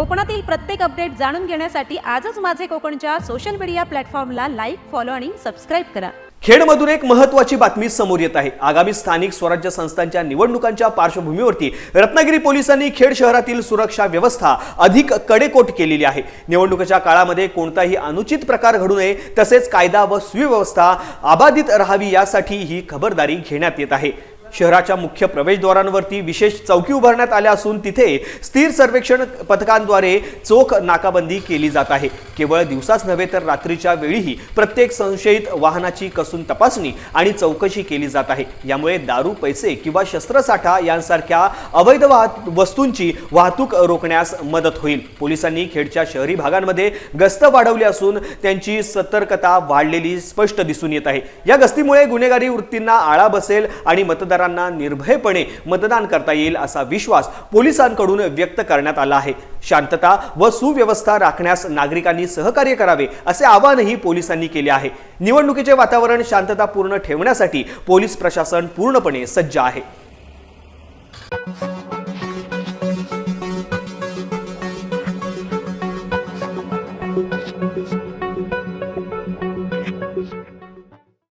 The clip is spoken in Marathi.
कोकणातील प्रत्येक अपडेट जाणून घेण्यासाठी आजच माझे कोकणच्या सोशल मीडिया प्लॅटफॉर्मला लाईक फॉलो आणि सबस्क्राईब करा. खेडमधून एक महत्वाची बातमी समोर येत आहे. आगामी स्थानिक स्वराज्य संस्थांच्या निवडणुकांच्या पार्श्वभूमीवरती रत्नागिरी पोलिसांनी खेड शहरातील सुरक्षा व्यवस्था अधिक कडेकोट केलेली आहे. निवडणुकीच्या काळामध्ये कोणताही अनुचित प्रकार घडू नये तसेच कायदा व सुव्यवस्था अबाधित राहावी यासाठी ही खबरदारी घेण्यात येत आहे. शहराच्या मुख्य प्रवेशद्वारांवरती विशेष चौकी उभारण्यात आल्या असून तिथे स्थिर सर्वेक्षण पथकांद्वारे चोख नाकाबंदी केली जात आहे. केवळ दिवसाच नव्हे तर रात्रीच्या वेळीही प्रत्येक संशयित वाहनाची कसून तपासणी आणि चौकशी केली जात आहे. यामुळे दारू पैसे किंवा शस्त्रसाठा यांसारख्या अवैध वाहत वस्तूंची वाहतूक रोखण्यास मदत होईल. पोलिसांनी खेडच्या शहरी भागांमध्ये गस्त वाढवली असून त्यांची सतर्कता वाढलेली स्पष्ट दिसून येत आहे. या गस्तीमुळे गुन्हेगारी वृत्तींना आळा बसेल आणि मतदार मतदारांना निर्भयपणे मतदान करता येईल असा विश्वास पोलिसांकडून व्यक्त करण्यात आला आहे. शांतता व सुव्यवस्था राखण्यास नागरिकांनी सहकार्य करावे असे आवाहनही पोलिसांनी केले आहे. निवडणुकीचे वातावरण शांततापूर्ण ठेवण्यासाठी पोलीस प्रशासन पूर्णपणे सज्ज आहे.